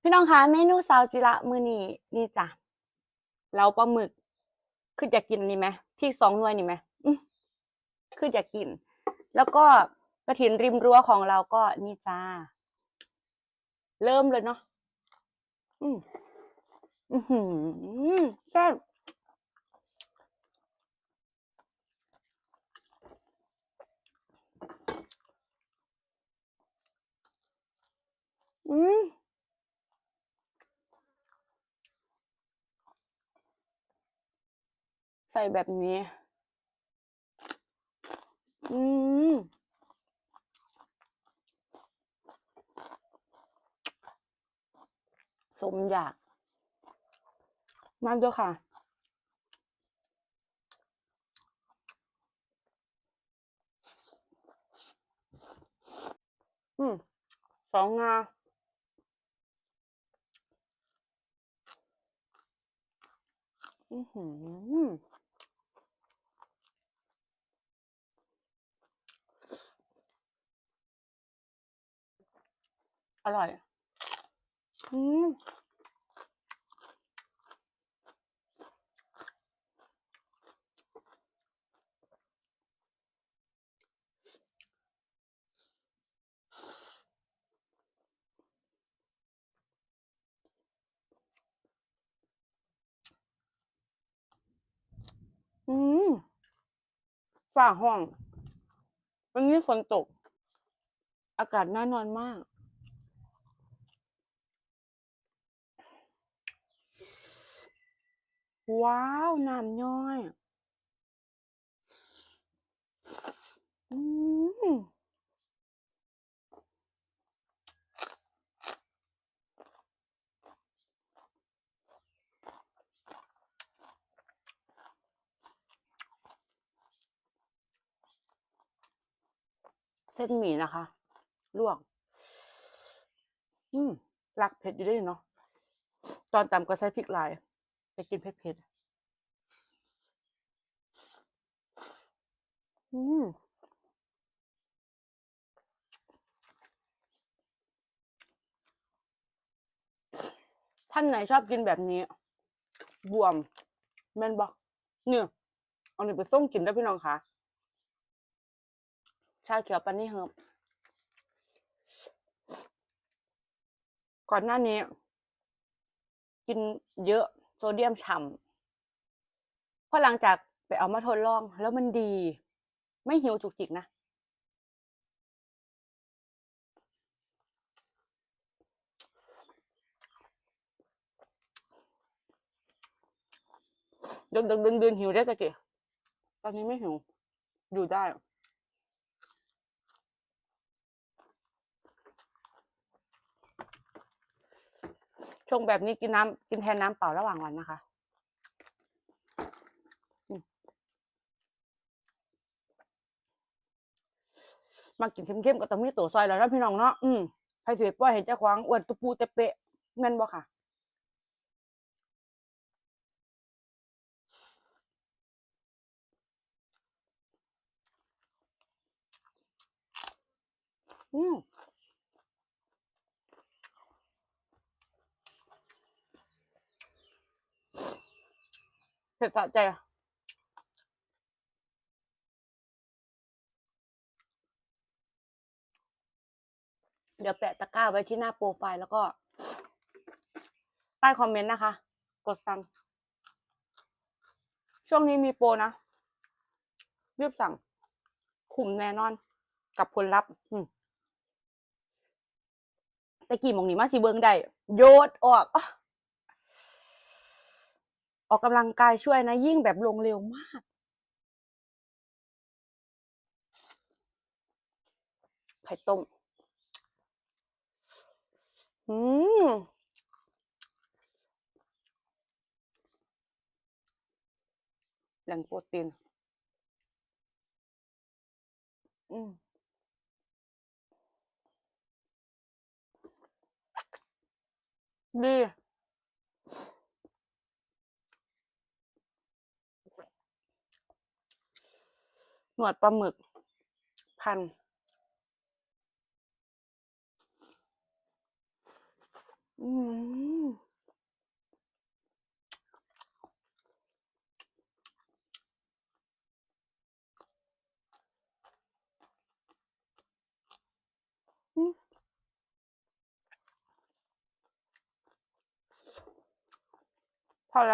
พี่น้องคะเมนูซาวจิระมือนี้นี่จ้ะเราปลาหมึกคืออยากกินนนี้ไหมพริกสองหน่วยนี่ไหมอื้อคืออยากกิน แล้วก็กระถินริมรั้วของเราก็นี่จ้า เริ่มเลยเนาะอืมอือหือแซ่บอืม ใส่แบบนี้ อืมสมอยาก มากด้วยค่ะ อืม สองงาอือหือ อร่อย อืมอืมฝ่าห้อง วันนี้ฝนตก อากาศน่านอนมาก ว้าวน้ำย่อยอืมเส้นหมี่นะคะ ลวก อืมรักเผ็ดอยู่ด้วยเนาะ ตอนตำก็ใช้พริกลาย ไปกินเผ็ดๆ อืมท่านไหนชอบกินแบบนี้ บวม แม่นบอกเนี่ยเอาหนึ่งไปส่งกินได้พี่น้องคะชาเขียวปันนี่เฮิบก่อนหน้านี้ กินเยอะโซเดียมฉ่ำพอหลังจากไปเอามาทดลองแล้วมันดี ไม่หิวจุกจิกนะ ดึงดึงดึงดึงหิวได้ตะกี้ตอนนี้ไม่หิว อยู่ได้ช่วงแบบนี้กินน้ำกินแทนน้ำเปล่าระหว่างวันนะคะ มากินเข้มๆก็ต้องมีตัวซอยแล้วนะพี่น้องเนาะอืมใครสิไปปล่อยให้เจ้าของอ้วนตุปูเตะเปะแม่นบ่ค่ะอืมเผ็ดสะใจอะ เดี๋ยวแปะตะกร้าไว้ที่หน้าโปรไฟล์แล้วก็ ใต้คอมเมนต์นะคะ กดสั่ง ช่วงนี้มีโปรนะ รีบสั่งคุ้มแน่นอน กับผลลัพธ์แต่กี่โมงนี้มาสิเบิงได้ โยดออก ออกกำลังกายช่วยนะ ยิ่งแบบลงเร็วมากไข่ต้ม อืมแหล่งโปรตีน อืมดีหนวดปลาหมึก พัน อืมอืมพอแ